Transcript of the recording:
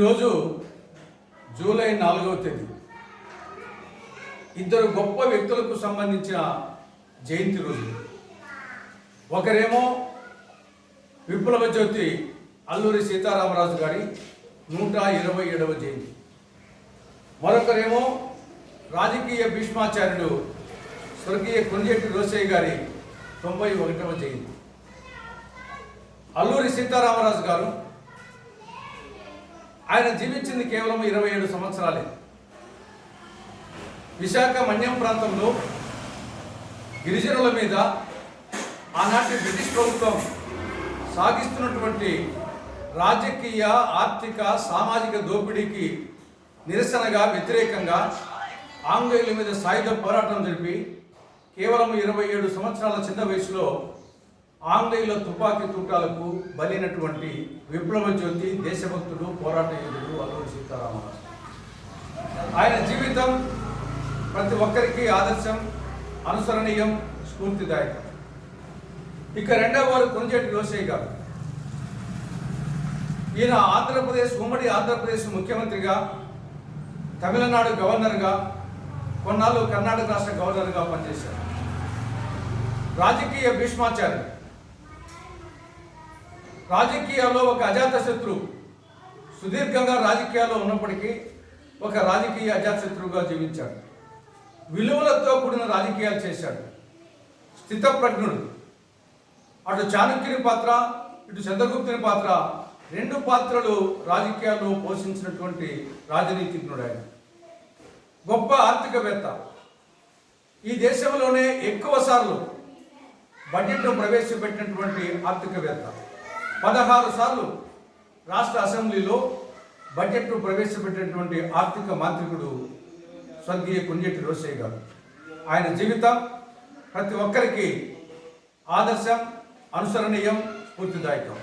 ఈరోజు జూలై నాలుగవ తేదీ. ఇద్దరు గొప్ప వ్యక్తులకు సంబంధించిన జయంతి రోజు. ఒకరేమో విప్లవ జ్యోతి అల్లూరి సీతారామరాజు గారి నూట ఇరవై ఏడవ జయంతి. మరొకరేమో రాజకీయ భీష్మాచార్యుడు స్వర్గీయ కుంజేటి రోసయ్య గారి తొంభై ఒకటవ జయంతి. అల్లూరి సీతారామరాజు గారు ఆయన జీవించింది కేవలం ఇరవై ఏడు సంవత్సరాలే. విశాఖ మన్యం ప్రాంతంలో గిరిజనుల మీద ఆనాటి బ్రిటిష్ ప్రభుత్వం సాగిస్తున్నటువంటి రాజకీయ ఆర్థిక సామాజిక దోపిడీకి నిరసనగా వ్యతిరేకంగా ఆంగ్లేయుల మీద సాయుధ పోరాటం జరిపి కేవలం ఇరవై ఏడు సంవత్సరాల చిన్న వయసులో ఆంగ్లేయుల తుపాకీ తూటాలకు బలైనటువంటి విప్లవ జ్యోతి దేశభక్తుడు పోరాట యోధుడు అల్లూరి సీతారామరాజు. ఆయన జీవితం ప్రతి ఒక్కరికి ఆదర్శం అనుసరణీయం స్ఫూర్తిదాయకం. ఇక రెండవ వారు కొంజేటి రోసయ్య గారు. ఈయన ఆంధ్రప్రదేశ్ ఉమ్మడి ఆంధ్రప్రదేశ్ ముఖ్యమంత్రిగా తమిళనాడు గవర్నర్గా కొన్నాళ్ళు కర్ణాటక రాష్ట్ర గవర్నర్గా పనిచేశారు. రాజకీయ భీష్మాచార్య రాజకీయాల్లో ఒక అజాత శత్రువు సుదీర్ఘంగా రాజకీయాల్లో ఉన్నప్పటికీ ఒక రాజకీయ అజాతశత్రువుగా జీవించాడు. విలువలతో కూడిన రాజకీయాలు చేశాడు. స్థితప్రజ్ఞుడు. అటు చాణక్యుని పాత్ర ఇటు చంద్రగుప్తుని పాత్ర రెండు పాత్రలు రాజకీయాల్లో పోషించినటువంటి రాజనీతిజ్ఞుడు ఆయన గొప్ప ఆర్థికవేత్త. ఈ దేశంలోనే ఎక్కువ సార్లు బడ్జెట్ను ప్రవేశపెట్టినటువంటి ఆర్థికవేత్త. పదహారు సార్లు రాష్ట్ర అసెంబ్లీలో బడ్జెట్ను ప్రవేశపెట్టినటువంటి ఆర్థిక మాంత్రికుడు స్వర్గీయ కుంజెట్టి రోసయ్య గారు. ఆయన జీవితం ప్రతి ఒక్కరికి ఆదర్శం అనుసరణీయం స్ఫూర్తిదాయకం.